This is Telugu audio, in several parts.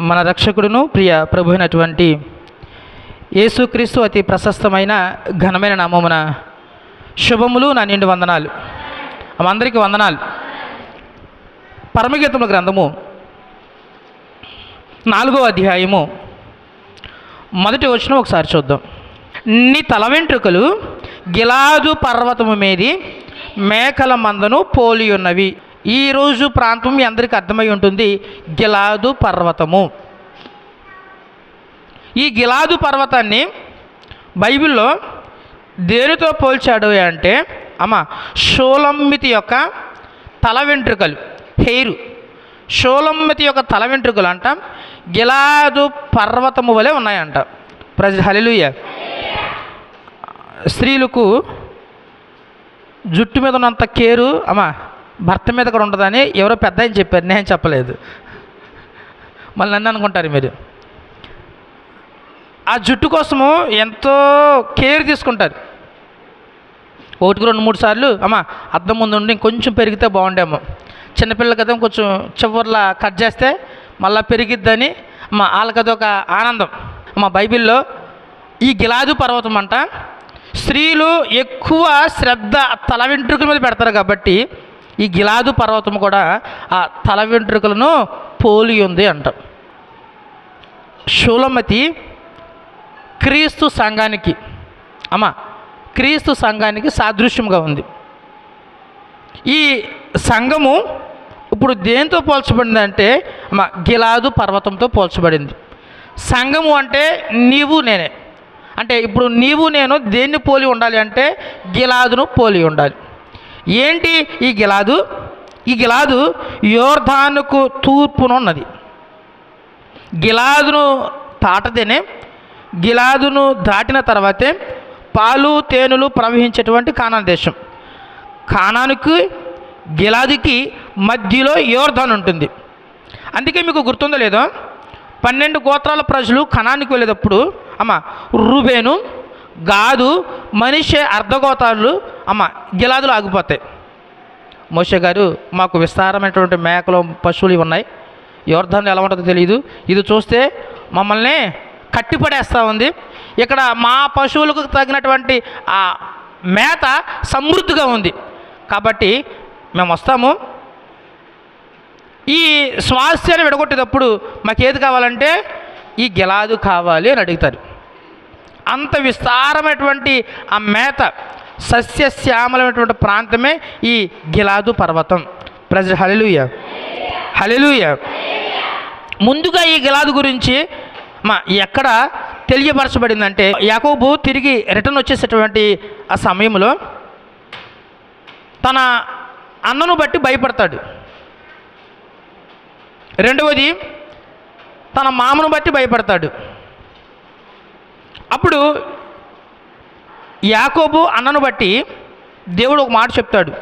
మన రక్షకుడును ప్రియ ప్రభు అయినటువంటి యేసుక్రీస్తు అతి ప్రశస్తమైన ఘనమైన నామమున శుభములు నా నిండు వందనాలు. అందరికీ వందనాలు. పరమగీతముల గ్రంథము నాలుగో అధ్యాయము మొదటి వచ్చిన ఒకసారి చూద్దాం. నీ తల వెంట్రుకలు గిలాదు పర్వతము మీది మేకల మందను పోలి ఉన్నవి ఈరోజు ప్రాంతం మీ అందరికీ అర్థమై ఉంటుంది గిలాదు పర్వతము. ఈ గిలాదు పర్వతాన్ని బైబిల్లో దేనితో పోల్చాడు అంటే అమ్మ షోలమ్మితి యొక్క తల వెంట్రుకలు హెయిర్. షోలమ్మితి యొక్క తల వెంట్రుకలు అంట గిలాదు పర్వతము వలె ఉన్నాయంట. ప్రజ హలిలుయ స్త్రీలకు జుట్టు మీద ఉన్నంత కేరు అమ్మా భర్త మీద కూడా ఉండదని ఎవరో పెద్ద అని చెప్పారు. నేను చెప్పలేదు. మళ్ళీ నన్ను అనుకుంటారు మీరు. ఆ జుట్టు కోసము ఎంతో కేర్ తీసుకుంటారు. ఒకటికి రెండు మూడు సార్లు అమ్మ అద్దం ముందు ఉండి ఇంకొంచెం పెరిగితే బాగుండేమో. చిన్నపిల్లల కదా కొంచెం చివర్లా కట్ చేస్తే మళ్ళీ పెరిగిద్దని అమ్మ వాళ్ళకది ఒక ఆనందం. అమ్మ బైబిల్లో ఈ గిలాదు పర్వతం అంట స్త్రీలు ఎక్కువ శ్రద్ధ తల వెంట్రుకల మీద పెడతారు కాబట్టి ఈ గిలాదు పర్వతం కూడా ఆ తల వెంట్రుకలను పోలి ఉంది అంట. షూలమతి క్రీస్తు సంఘానికి అమ్మ క్రీస్తు సంఘానికి సాదృశ్యంగా ఉంది. ఈ సంఘము ఇప్పుడు దేంతో పోల్చబడిందంటే అమ్మ గిలాదు పర్వతంతో పోల్చబడింది. సంఘము అంటే నీవు నేనే. అంటే ఇప్పుడు నీవు నేను దేన్ని పోలి ఉండాలి అంటే గిలాదును పోలి ఉండాలి. ఏంటి ఈ గిలాదు? ఈ గిలాదు యోర్ధానుకు తూర్పున ఉన్నది గిలాదును తాటదేనే గిలాదును దాటిన తర్వాతే పాలు తేనెలు ప్రవహించేటువంటి కానాన్ దేశం. కానానికి గిలాదుకి మధ్యలో యోర్ధాన్ ఉంటుంది. అందుకే మీకు గుర్తుందో లేదో పన్నెండు గోత్రాల ప్రజలు కణానికి వెళ్ళేటప్పుడు అమ్మ రూబేను గాదు మనిషి అర్ధగోతాలు అమ్మ గిలాదులు ఆగిపోతాయి. మోషే గారు మాకు విస్తారమైనటువంటి మేకలు పశువులు ఇవి ఉన్నాయి. యోర్ధాన్లు ఎలా ఉంటుందో తెలియదు ఇది చూస్తే మమ్మల్ని కట్టిపడేస్తూ ఉంది. ఇక్కడ మా పశువులకు తగినటువంటి ఆ మేత సమృద్ధిగా ఉంది. కాబట్టి మేము వస్తాము. ఈ స్వాస్థ్యాన్ని విడగొట్టేటప్పుడు మాకు ఏది కావాలంటే ఈ గిలాదు కావాలి అని అడుగుతారు. అంత విస్తారమైనటువంటి ఆ మేత సస్యశ్యామలమైనటువంటి ప్రాంతమే ఈ గిలాదు పర్వతం. ప్రజ హలిలుయ హలిలుయ ముందుగా ఈ గిలాదు గురించి మా ఎక్కడ తెలియపరచబడిందంటే యాకోబు తిరిగి రిటర్న్ వచ్చేసేటువంటి ఆ సమయంలో తన అన్నను బట్టి భయపడతాడు. రెండవది తన మామను బట్టి భయపడతాడు. అప్పుడు యాకోబు అన్నను బట్టి దేవుడు ఒక మాట చెప్తాడు.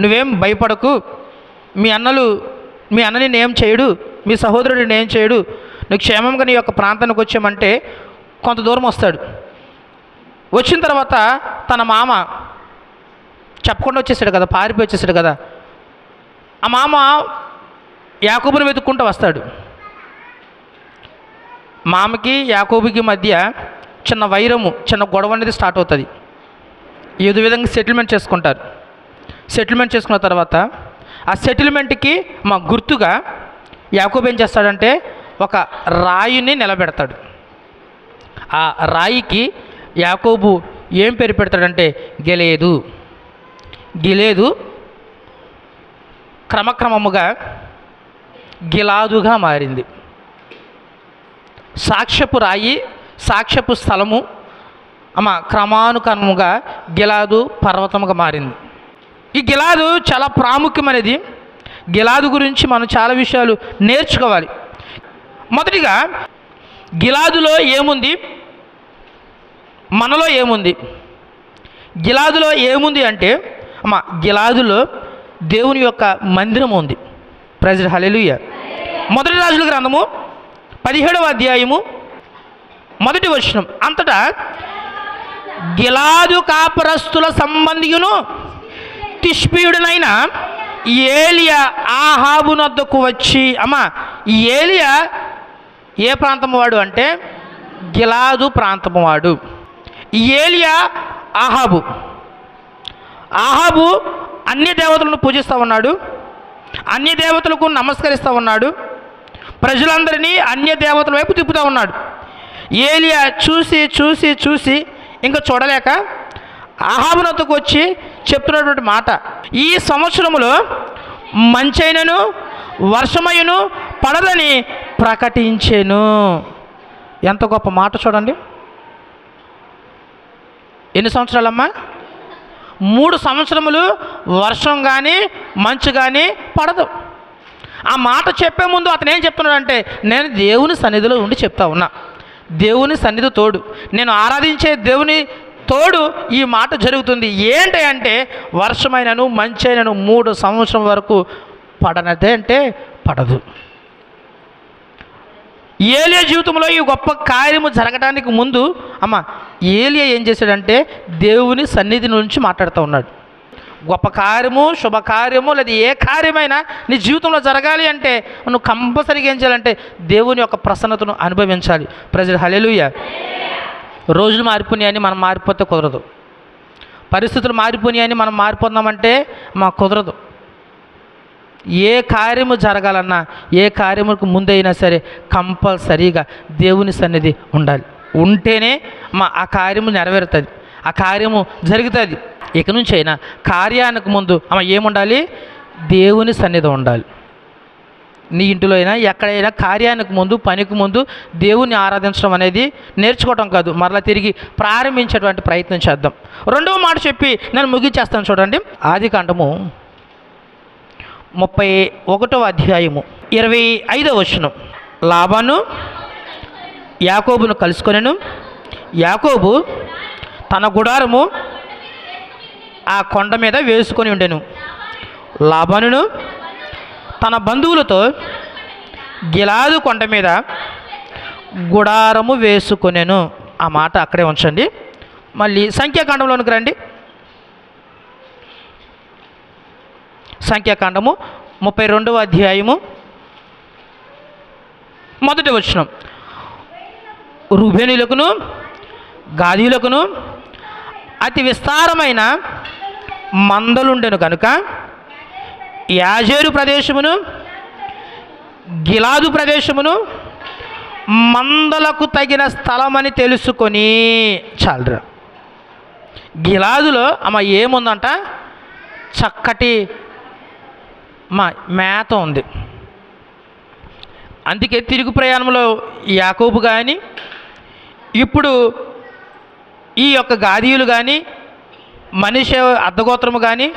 నువ్వేం భయపడకు. మీ అన్నలు మీ అన్నని నేను చేయడు. మీ సహోదరుడిని నేను చేయడు. నువ్వు క్షేమంగా నీ యొక్క ప్రాంతానికి వచ్చామంటే కొంత దూరం వస్తాడు. వచ్చిన తర్వాత తన మామ చెప్పకుండా వచ్చేసాడు కదా పారిపోయి వచ్చేసాడు కదా. ఆ మామ యాకోబుని వెతుక్కుంటూ వస్తాడు. మామకి యాకోబుకి మధ్య చిన్న వైరము చిన్న గొడవ అనేది స్టార్ట్ అవుతుంది. ఏదో విధంగా సెటిల్మెంట్ చేసుకుంటారు. సెటిల్మెంట్ చేసుకున్న తర్వాత ఆ సెటిల్మెంట్కి మా గుర్తుగా యాకోబు ఏం చేస్తాడంటే ఒక రాయిని నిలబెడతాడు. ఆ రాయికి యాకోబు ఏం పేరు పెడతాడంటే గెలేదు. గిలేదు క్రమక్రమముగా గిలాదుగా మారింది. సాక్ష్యపు రాయి సాక్ష్యపు స్థలము అమ్మ క్రమానుక్రమముగా గిలాదు పర్వతముగా మారింది. ఈ గిలాదు చాలా ప్రాముఖ్యమైనది. గిలాదు గురించి మనం చాలా విషయాలు నేర్చుకోవాలి. మొదటిగా గిలాదులో ఏముంది? మనలో ఏముంది? గిలాదులో ఏముంది అంటే అమ్మ గిలాదులో దేవుని యొక్క మందిరం ఉంది. ప్రజలు హలెలుయ్య మొదటి రాజుల గ్రంథము పదిహేడవ అధ్యాయము మొదటి వచనం అంతటా గిలాదు కాపరస్తుల సంబంధియును తిష్పీయుడనైన ఏలియా ఆహాబునద్దకు వచ్చి అమ్మ ఈ ఏలియా ఏ ప్రాంతం వాడు అంటే? గిలాదు ప్రాంతం వాడు. ఏలియా ఆహాబు. ఆహాబు అన్ని దేవతలను పూజిస్తూ ఉన్నాడు అన్య దేవతలకు నమస్కరిస్తూ ఉన్నాడు ప్రజలందరినీ అన్య దేవతల వైపు తిప్పుతూ ఉన్నాడు. ఏలియా చూసి చూసి చూసి ఇంకా చూడలేక ఆహాబునతకు వచ్చి చెప్తున్నటువంటి మాట. ఈ సంవత్సరములో మంచైనను వర్షమయును పడదని ప్రకటించెను. ఎంత గొప్ప మాట చూడండి. ఎన్ని సంవత్సరాలమ్మా? మూడు సంవత్సరములు వర్షం కానీ మంచు కానీ పడదు. ఆ మాట చెప్పే ముందు అతను ఏం చెప్తున్నాడంటే నేను దేవుని సన్నిధిలో ఉండి చెప్తా ఉన్నా. దేవుని సన్నిధి తోడు. నేను ఆరాధించే దేవుని తోడు ఈ మాట జరుగుతుంది. ఏంటి అంటే వర్షమైనను మంచైనను మూడు సంవత్సరం వరకు పడనదే అంటే పడదు. ఏలియా జీవితంలో ఈ గొప్ప కార్యము జరగడానికి ముందు అమ్మ ఏలియా ఏం చేశాడంటే దేవుని సన్నిధి నుంచి మాట్లాడుతూ ఉన్నాడు. గొప్ప కార్యము శుభకార్యము లేదా ఏ కార్యమైనా నీ జీవితంలో జరగాలి అంటే నువ్వు కంపల్సరీగా ఏం చేయాలంటే దేవుని యొక్క ప్రసన్నతను అనుభవించాలి. ప్రజలు హలెలుయ రోజులు మారిపోయినాయని మనం మారిపోతే కుదరదు. పరిస్థితులు మారిపోయినాయని మనం మారిపోతున్నామంటే మాకు కుదరదు. ఏ కార్యము జరగాలన్నా ఏ కార్యముకు ముందైనా సరే కంపల్సరీగా దేవుని సన్నిధి ఉండాలి. ఉంటేనే మా ఆ కార్యము నెరవేరుతుంది. ఆ కార్యము జరుగుతుంది. ఇక నుంచి అయినా కార్యానికి ముందు అమ్మ ఏముండాలి? దేవుని సన్నిధి ఉండాలి. నీ ఇంటిలో అయినా ఎక్కడైనా కార్యానికి ముందు పనికి ముందు దేవుని ఆరాధించడం అనేది నేర్చుకోవటం కాదు. మరలా తిరిగి ప్రారంభించేటువంటి ప్రయత్నం చేద్దాం. రెండవ మాట చెప్పి నేను ముగించేస్తాను చూడండి. ఆది కాండము ముప్పై ఒకటవ అధ్యాయము ఇరవై ఐదవ వచనం. లాభాను యాకోబును కలుసుకొనెను. యాకోబు తన గుడారము ఆ కొండ మీద వేసుకొని ఉండెను. లాభానును తన బంధువులతో గిలాదు కొండ మీద గుడారము వేసుకొనెను. ఆ మాట అక్కడే ఉంచండి. మళ్ళీ సంఖ్యాకాండంలోనికి రండి. సంఖ్యాకాండము ముప్పై రెండవ అధ్యాయము మొదటి వచనం. రుబేనులకును గాదీలకును అతి విస్తారమైన మందలుండెను కనుక యాజేరు ప్రదేశమును గిలాదు ప్రదేశమును మందలకు తగిన స్థలమని తెలుసుకొని చాలరు. గిలాదులో అమ్మ ఏముందంట? చక్కటి మా మేత ఉంది. అందుకే తిరుగు ప్రయాణంలో యాకోబు కానీ ఇప్పుడు ఈ యొక్క గాదీయులు కానీ మనిషి అర్ధగోత్రము కానీ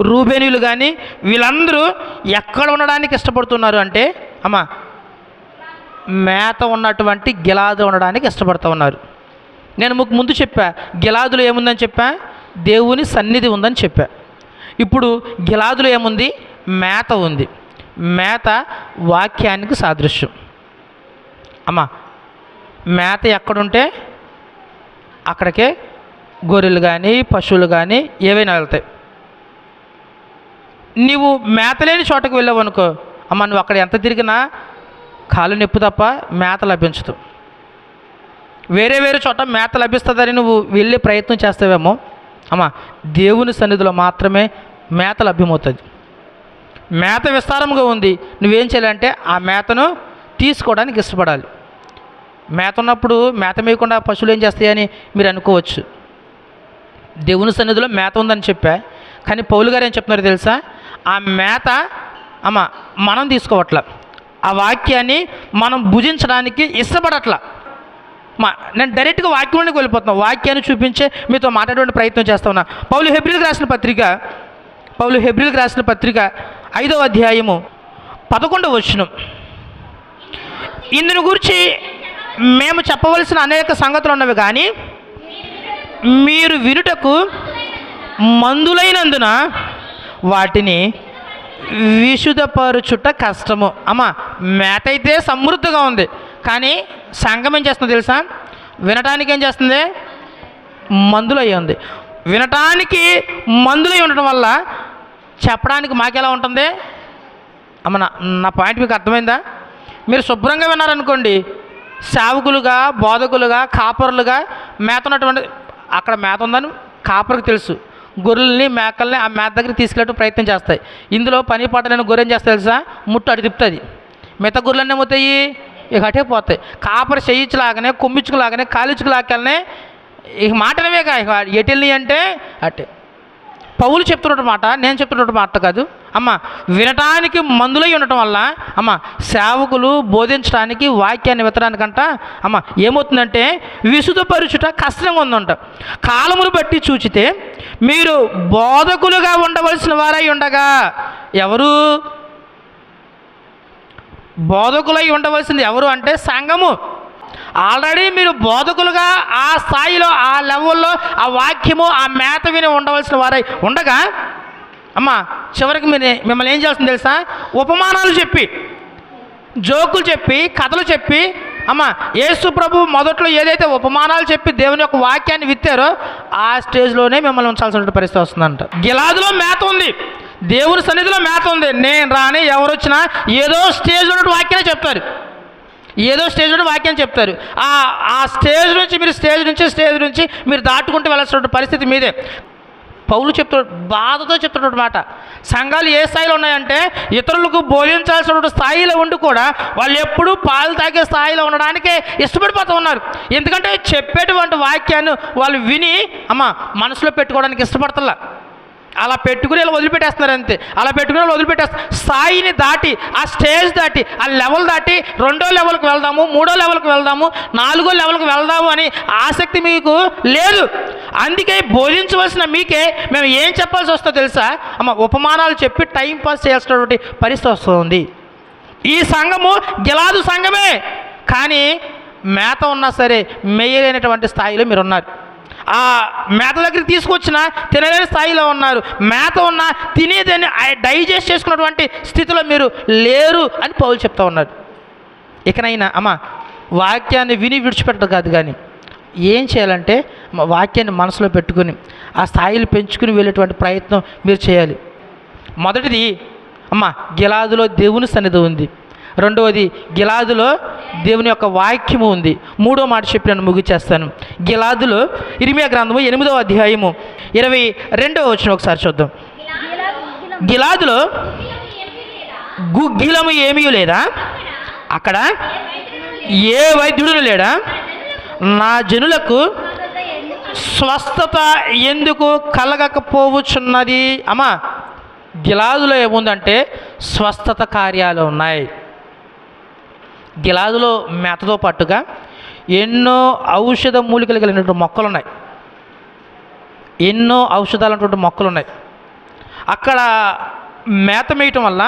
రూబేనీయులు కానీ వీళ్ళందరూ ఎక్కడ ఉండడానికి ఇష్టపడుతున్నారు అంటే అమ్మా మేత ఉన్నటువంటి గిలాదు ఉండడానికి ఇష్టపడుతూ ఉన్నారు. నేను మీకు ముందు చెప్పా గిలాదులు ఏముందని చెప్పా? దేవుని సన్నిధి ఉందని చెప్పా. ఇప్పుడు గిలాదులు ఏముంది? మేత ఉంది. మేత వాక్యానికి సాదృశ్యం. అమ్మా మేత ఎక్కడుంటే అక్కడికే గొర్రెలు కానీ పశువులు కానీ ఏవైనా వెళ్తాయి. నీవు మేత లేని చోటకు వెళ్ళావు అనుకో అమ్మ నువ్వు అక్కడ ఎంత తిరిగినా కాలు నొప్పి తప్ప మేత లభించదు. వేరే వేరే చోట మేత లభిస్తుందని నువ్వు వెళ్ళే ప్రయత్నం చేస్తావేమో అమ్మ దేవుని సన్నిధిలో మాత్రమే మేత లభ్యమవుతుంది. మేత విస్తారంగా ఉంది. నువ్వేం చేయాలంటే ఆ మేతను తీసుకోవడానికి ఇష్టపడాలి. మేత ఉన్నప్పుడు మేత మేయకుండా పశువులు ఏం చేస్తాయని మీరు అనుకోవచ్చు. దేవుని సన్నిధిలో మేత ఉందని చెప్పా. కానీ పౌలు గారు ఏం చెప్తున్నారు తెలుసా? ఆ మేత అమ్మ మనం తీసుకోవట్ల. ఆ వాక్యాన్ని మనం భుజించడానికి ఇష్టపడట్ల. మా నేను డైరెక్ట్గా వాక్యంలోకి వెళ్ళిపోతున్నాను వాక్యాన్ని చూపించే మీతో మాట్లాడే ప్రయత్నం చేస్తా ఉన్నా. పౌలు హెబ్రిల్కి రాసిన పత్రిక పౌలు హెబ్రిల్కి రాసిన పత్రిక ఐదవ అధ్యాయము పదకొండవ వచనం. ఇందుని గురించి మేము చెప్పవలసిన అనేక సంగతులు ఉన్నవి కానీ మీరు వినుటకు మందులైనందున వాటిని విశుద్ధపరుచుట కష్టము. అమ్మ మేత అయితే సమృద్ధిగా ఉంది. కానీ సంఘం ఏం చేస్తుంది తెలుసా? వినటానికి ఏం చేస్తుంది? మందులు అయ్యి ఉంది. వినటానికి మందులై ఉండటం వల్ల చెప్పడానికి మాకెలా ఉంటుంది? అమ్మ నా నా పాయింట్ మీకు అర్థమైందా? మీరు శుభ్రంగా విన్నారనుకోండి సేవకులుగా బోధకులుగా కాపరులుగా మేత ఉన్నటువంటి అక్కడ మేత ఉందని కాపరికి తెలుసు. గొర్రెల్ని మేకల్ని ఆ మేత దగ్గరికి తీసుకెళ్ళటం ప్రయత్నం చేస్తాయి. ఇందులో పని పాటలేని నేను గొర్రెం చేస్తా తెలుసా? ముట్టు అటు తిప్పుతుంది. మిగతా గొర్రెలన్నీ ఏమవుతాయి ఇక అటే పోతాయి. కాపరి చేయించలాగానే కొమ్మించుకులాగానే కాలించుకులాగానే ఇక మాటనవే ఇక ఎటెళ్ళి అంటే అటే. పౌలు చెప్తున్న మాట నేను చెప్తున్న మాట కాదు. అమ్మ వినటానికి మందులై ఉండటం వల్ల అమ్మ సేవకులు బోధించడానికి వాక్యాన్ని విత్తడానికంట అమ్మ ఏమవుతుందంటే విసుధపరుచుట కష్టంగా ఉందంట. కాలమును బట్టి చూచితే మీరు బోధకులుగా ఉండవలసిన వారై ఉండగా ఎవరు? బోధకులై ఉండవలసింది ఎవరు అంటే సంఘము. ఆల్రెడీ మీరు బోధకులుగా ఆ స్థాయిలో ఆ లెవెల్లో ఆ వాక్యము ఆ మేత విని ఉండవలసిన వారై ఉండగా అమ్మ చివరికి మీరు మిమ్మల్ని ఏం చేస్తుంది తెలుసా? ఉపమానాలు చెప్పి జోకులు చెప్పి కథలు చెప్పి అమ్మ యేసు ప్రభు మొదట్లో ఏదైతే ఉపమానాలు చెప్పి దేవుని యొక్క వాక్యాన్ని విత్తారో ఆ స్టేజ్లోనే మిమ్మల్ని ఉంచాల్సిన పరిస్థితి వస్తుందంట. గిలాదులో మేత ఉంది. దేవుని సన్నిధిలో మేత ఉంది. నేను రాని ఎవరు వచ్చినా ఏదో స్టేజ్ ఉన్నట్టు వాక్యాన్ని చెప్తారు. ఏదో స్టేజ్ నుండి వాక్యం చెప్తారు. ఆ ఆ స్టేజ్ నుంచి మీరు స్టేజ్ నుంచి స్టేజ్ నుంచి మీరు దాటుకుంటూ వెళ్ళాల్సిన పరిస్థితి మీదే. పౌలు చెప్తున్నాడు బాధతో చెప్తున్నాడు మాట. సంఘాలు ఏ స్థాయిలో ఉన్నాయంటే ఇతరులకు బోధించాల్సినటువంటి స్థాయిలో ఉండి కూడా వాళ్ళు ఎప్పుడూ పాలు తాగే స్థాయిలో ఉండడానికే ఇష్టపడిపోతూ ఉన్నారు. ఎందుకంటే చెప్పేటువంటి వాక్యాన్ని వాళ్ళు విని అమ్మ మనసులో పెట్టుకోవడానికి ఇష్టపడతలే. అలా పెట్టుకుని ఇలా వదిలిపెట్టేస్తున్నారు అంతే. అలా పెట్టుకుని వాళ్ళు వదిలిపెట్టేస్తారు స్థాయిని దాటి ఆ స్టేజ్ దాటి ఆ లెవెల్ దాటి రెండో లెవెల్కి వెళ్దాము మూడో లెవెల్కి వెళ్దాము నాలుగో లెవెల్కి వెళ్దాము అని ఆసక్తి మీకు లేదు. అందుకే బోధించవలసిన మీకే మేము ఏం చెప్పాల్సి వస్తుందో తెలుసా? అమ్మ ఉపమానాలు చెప్పి టైం పాస్ చేయాల్సినటువంటి పరిస్థితి వస్తుంది. ఈ సంఘము గిలాదు సంఘమే. కానీ మేత ఉన్నా సరే మేయలేనటువంటి స్థాయిలో మీరు ఉన్నారు ఆ మేత దగ్గరికి తీసుకొచ్చిన తినలేని స్థాయిలో ఉన్నారు. మేత ఉన్న తినేదాన్ని డైజెస్ట్ చేసుకున్నటువంటి స్థితిలో మీరు లేరు అని పౌలు చెప్తా ఉన్నారు ఇకనైనా అమ్మ వాక్యాన్ని విని విడిచిపెట్టడం కాదు కానీ ఏం చేయాలంటే వాక్యాన్ని మనసులో పెట్టుకుని ఆ స్థాయిలు పెంచుకుని వెళ్ళేటువంటి ప్రయత్నం మీరు చేయాలి. మొదటిది అమ్మ గిలాదులో దేవుని సన్నిధి ఉంది. రెండవది గిలాదులో దేవుని యొక్క వాక్యము ఉంది. మూడో మాట చెప్పి నేను ముగిచేస్తాను. గిలాదులో ఇరిమియా గ్రంథము ఎనిమిదో అధ్యాయము ఇరవై రెండవ వచ్చిన ఒకసారి చూద్దాం. గిలాదులో గుగ్గిలము ఏమీ లేదా? అక్కడ ఏ వైద్యుడు లేడా? నా జనులకు స్వస్థత ఎందుకు కలగకపోవచ్చున్నది? అమ్మా గిలాదులో ఏముందంటే స్వస్థత కార్యాలు ఉన్నాయి. గిలాదులో మేతతో పాటుగా ఎన్నో ఔషధ మూలికలు కలిగినటువంటి మొక్కలు ఉన్నాయి ఎన్నో ఔషధాలటువంటి మొక్కలు ఉన్నాయి అక్కడ మేత మేయటం వల్ల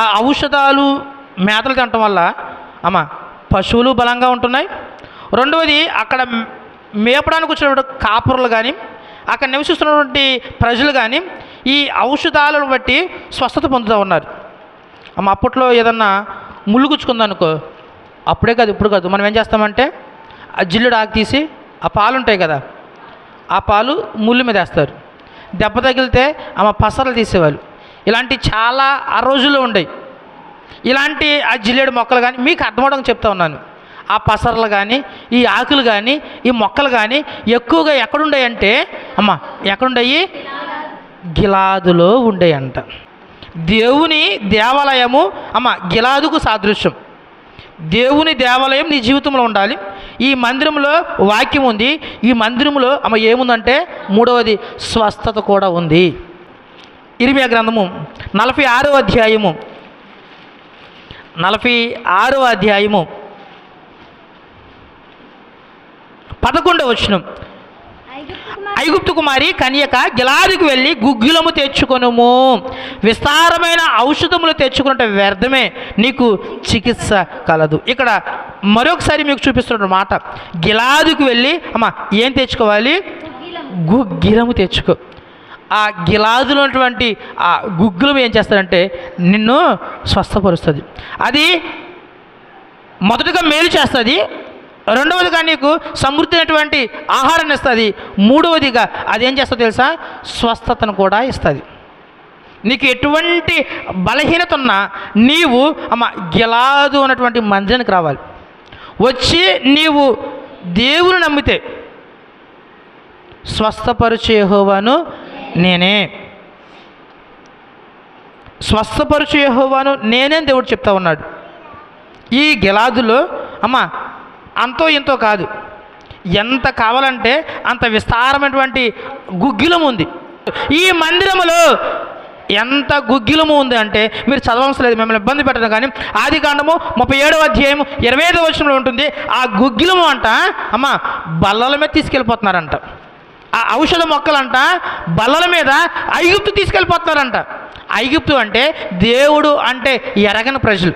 ఆ ఔషధాలు మేతలు తినటం వల్ల అమ్మ పశువులు బలంగా ఉంటున్నాయి. రెండవది అక్కడ మేపడానికి వచ్చినటువంటి కాపురులు కానీ అక్కడ నివసిస్తున్నటువంటి ప్రజలు కానీ ఈ ఔషధాలను బట్టి స్వస్థత పొందుతూ ఉన్నారు. అమ్మ అప్పట్లో ఏదన్నా ముళ్ళుగుచ్చుకుందనుకో అప్పుడే కాదు ఇప్పుడు కాదు. మనం ఏం చేస్తామంటే ఆ జిల్లుడు ఆకు తీసి ఆ పాలు ఉంటాయి కదా ఆ పాలు ముళ్ళు మీద వేస్తారు. దెబ్బ తగిలితే ఆమె పసరలు తీసేవాళ్ళు. ఇలాంటి చాలా ఆ రోజుల్లో ఉండేవి. ఇలాంటి ఆ జిల్లేడు మొక్కలు కానీ మీకు అర్థమవడం చెప్తా ఉన్నాను. ఆ పసరలు కానీ ఈ ఆకులు కానీ ఈ మొక్కలు కానీ ఎక్కువగా ఎక్కడుండాయంటే అమ్మ ఎక్కడుండయి? గిలాదులో ఉండేయంట. దేవుని దేవాలయము అమ్మ గిలాదుకు సాదృశ్యం. దేవుని దేవాలయం నీ జీవితంలో ఉండాలి. ఈ మందిరంలో వాక్యం ఉంది. ఈ మందిరంలో అమ్మ ఏముందంటే మూడవది స్వస్థత కూడా ఉంది. ఇరిమియా గ్రంథము నలభై ఆరో అధ్యాయము. నలభై ఆరో అధ్యాయము. పదకొండవ వచనం. ఐగుప్తు కుమారి కన్యక గిలాదికి వెళ్ళి గుగ్గిలము తెచ్చుకొనుము. విస్తారమైన ఔషధములు తెచ్చుకుంటే వ్యర్థమే. నీకు చికిత్స కలదు. ఇక్కడ మరొకసారి మీకు చూపిస్తున్న మాట. గిలాదుకు వెళ్ళి అమ్మ ఏం తెచ్చుకోవాలి? గుగ్గిలము తెచ్చుకో. ఆ గిలాదులో ఉన్నటువంటి ఆ గుగ్గులం ఏం చేస్తారంటే నిన్ను స్వస్థపరుస్తుంది. అది మొదటగా మేలు చేస్తుంది రెండవదిగా నీకు సమృద్ధి అయినటువంటి ఆహారాన్ని ఇస్తుంది. మూడవదిగా అది ఏం చేస్తుంది తెలుసా? స్వస్థతను కూడా ఇస్తుంది. నీకు ఎటువంటి బలహీనత ఉన్నా నీవు అమ్మ గిలాదు అన్నటువంటి మందిరానికి రావాలి. వచ్చి నీవు దేవుని నమ్మితే స్వస్థపరుచేహోవాను నేనే. స్వస్థపరిచే నేనే దేవుడు చెప్తా ఉన్నాడు. ఈ గిలాదులో అమ్మ అంతో ఇంతో కాదు. ఎంత కావాలంటే అంత విస్తారమైనటువంటి గుగ్గిలం ఉంది. ఈ మందిరములో ఎంత గుగ్గిలము ఉంది అంటే మీరు చదవవలసిన లేదు మిమ్మల్ని ఇబ్బంది పెట్టడం కానీ ఆది కాండము ముప్పై ఏడవ అధ్యాయం ఇరవై ఐదవ వచనంలో ఉంటుంది. ఆ గుగ్గిలము అంట అమ్మ బల్లల మీద తీసుకెళ్ళిపోతున్నారంట. ఆ ఔషధ మొక్కలంట బల్లల మీద ఐగుప్తు తీసుకెళ్ళిపోతున్నారంట. ఐగుప్తు అంటే దేవుడు అంటే ఎరగని ప్రజలు.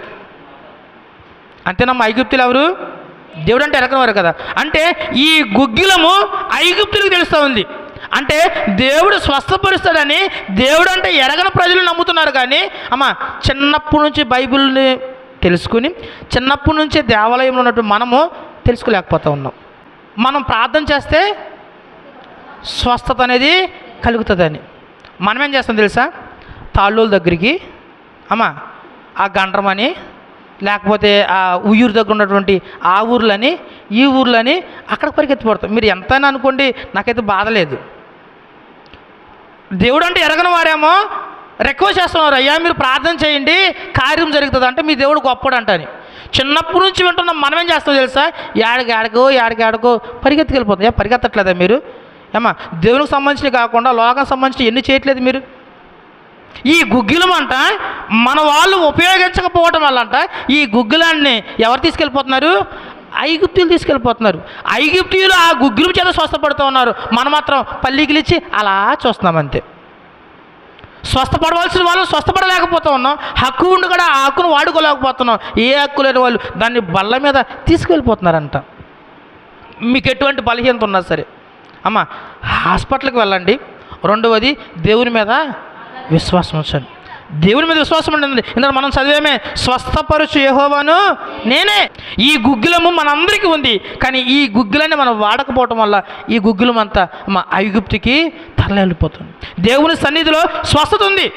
అంతేనమ్మా ఐగుప్తులు ఎవరు? దేవుడు అంటే ఎరకనవారు కదా. అంటే ఈ గుగ్గిలము ఐగుప్తులకు తెలుస్తూ ఉంది. అంటే దేవుడు స్వస్థపరుస్తాడని దేవుడు అంటే ఎరగని ప్రజలు నమ్ముతున్నారు కానీ అమ్మ చిన్నప్పటి నుంచి బైబిల్ని తెలుసుకుని చిన్నప్పటి నుంచే దేవాలయంలో ఉన్నట్టు మనము తెలుసుకోలేకపోతూ ఉన్నాం. మనం ప్రార్థన చేస్తే స్వస్థత అనేది కలుగుతుందని. మనమేం చేస్తాం తెలుసా? తాళ్ళూల దగ్గరికి అమ్మా ఆ గండ్రమని లేకపోతే ఆ ఉయ్యూరు దగ్గర ఉన్నటువంటి ఆ ఊర్లని ఈ ఊర్లని అక్కడ పరిగెత్తిపడతాం. మీరు ఎంతైనా అనుకోండి నాకైతే బాధ లేదు. దేవుడు అంటే ఎరగని వారేమో రిక్వెస్ట్ చేస్తున్నారు అయ్యా మీరు ప్రార్థన చేయండి కార్యం జరుగుతుంది. అంటే మీ దేవుడు గొప్పడు అంటని చిన్నప్పటి నుంచి వింటున్నాం మనం ఏం చేస్తాం తెలుసా? యాడికి ఆడకో యాడికి ఆడకో పరిగెత్తుకెళ్ళిపోతుంది ఏ పరిగెత్తట్లేదా మీరు? ఏమా దేవునికి సంబంధించి కాకుండా లోకానికి సంబంధించి ఎన్ని చేయట్లేదు మీరు? ఈ గుగ్గిలం అంట మన వాళ్ళు ఉపయోగించకపోవటం వల్ల అంట ఈ గుగ్గిలాన్ని ఎవరు తీసుకెళ్ళిపోతున్నారు? ఐగుప్తులు తీసుకెళ్ళిపోతున్నారు. ఐగుప్తులు ఆ గుగ్గిలం చేత స్వస్థపడుతూ ఉన్నారు. మనం మాత్రం పల్లికిలిచ్చి అలా చూస్తున్నాం అంతే. స్వస్థపడవలసిన వాళ్ళు స్వస్థపడలేకపోతూ ఉన్నాం. హక్కు ఉండి కూడా ఆ హక్కును వాడుకోలేకపోతున్నాం. ఏ హక్కు లేని వాళ్ళు దాన్ని బల్ల మీద తీసుకెళ్ళిపోతున్నారంట. మీకు ఎటువంటి బలహీనత ఉన్నా సరే. అమ్మ హాస్పిటల్కి వెళ్ళండి. రెండవది దేవుని మీద విశ్వాసం వచ్చాను దేవుని మీద విశ్వాసం ఉంటుంది ఇందులో మనం చదివేమే స్వస్థపరుచు యెహోవాను నేనే. ఈ గుగ్గిలము మనందరికీ ఉంది కానీ ఈ గుగ్గులని మనం వాడకపోవటం వల్ల ఈ గుగ్గిలం అంతా మా ఐగుప్తికి తరలిపోతుంది. దేవుని సన్నిధిలో స్వస్థత ఉంది.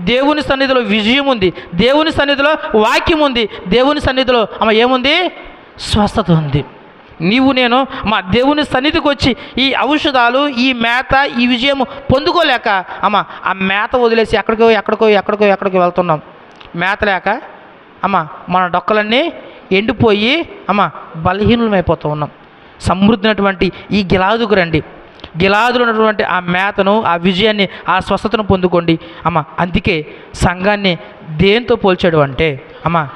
దేవుని సన్నిధిలో విజయం ఉంది. దేవుని సన్నిధిలో వాక్యం ఉంది. దేవుని సన్నిధిలో అమ్మ ఏముంది? స్వస్థత ఉంది. నీవు నేను మా దేవుని సన్నిధికి వచ్చి ఈ ఔషధాలు ఈ మేత ఈ విజయం పొందుకోలేక అమ్మ ఆ మేత వదిలేసి ఎక్కడికో ఎక్కడికో ఎక్కడికో ఎక్కడికో వెళ్తున్నాం. మేత లేక అమ్మ మన డొక్కలన్నీ ఎండిపోయి అమ్మ బలహీనమైపోతూ ఉన్నాం. సమృద్ధినటువంటి ఈ గిలాదుకు రండి. గిలాదులు ఉన్నటువంటి ఆ మేతను ఆ విజయాన్ని ఆ స్వస్థతను పొందుకోండి. అమ్మ అందుకే సంఘాన్ని దేంతో పోల్చాడు అంటే అమ్మ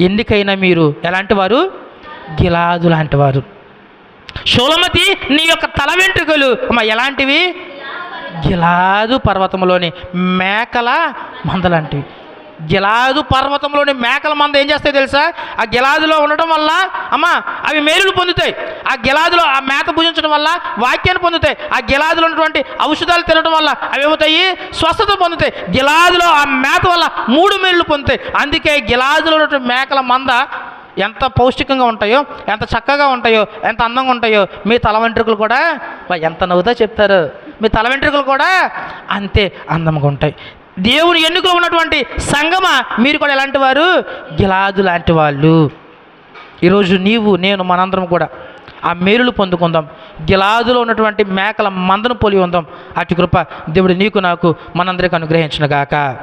ఎన్నికైనా మీరు ఎలాంటి వారు? గిలాదు లాంటి వారు షోలమతి నీ యొక్క తల వెంట్రుకలు అమ్మ ఎలాంటివి? గిలాదు పర్వతంలోని మేకల మందలాంటివి గిలాదు పర్వతంలోని మేకల మంద ఏం చేస్తాయి తెలుసా? ఆ గిలాదులో ఉండటం వల్ల అమ్మ అవి మేలులు పొందుతాయి. ఆ గిలాదులో ఆ మేత భుజించడం వల్ల వాక్యాన్ని పొందుతాయి. ఆ గిలాదులో ఉన్నటువంటి ఔషధాలు తినడం వల్ల అవి ఏమవుతాయి? స్వస్థత పొందుతాయి. గిలాదులో ఆ మేత వల్ల మూడు మేలులు పొందుతాయి. అందుకే గిలాదులో ఉన్నటువంటి మేకల మంద ఎంత పౌష్టికంగా ఉంటాయో ఎంత చక్కగా ఉంటాయో ఎంత అందంగా ఉంటాయో మీ తల వెంట్రుకలు కూడా ఎంత నవ్వుతా చెప్తారు. మీ తల వెంట్రుకలు కూడా అంతే అందంగా ఉంటాయి. దేవుని ఎన్నుకలో ఉన్నటువంటి సంగమ? మీరు కూడా ఎలాంటి వారు? గిలాదు లాంటి వాళ్ళు. ఈరోజు నీవు నేను మనందరం కూడా ఆ మేలులు పొందుకుందాం. గిలాదులో ఉన్నటువంటి మేకల మందను పోలి ఉందాం. అటు కృప దేవుడు నీకు నాకు మనందరికి అనుగ్రహించిన గాక.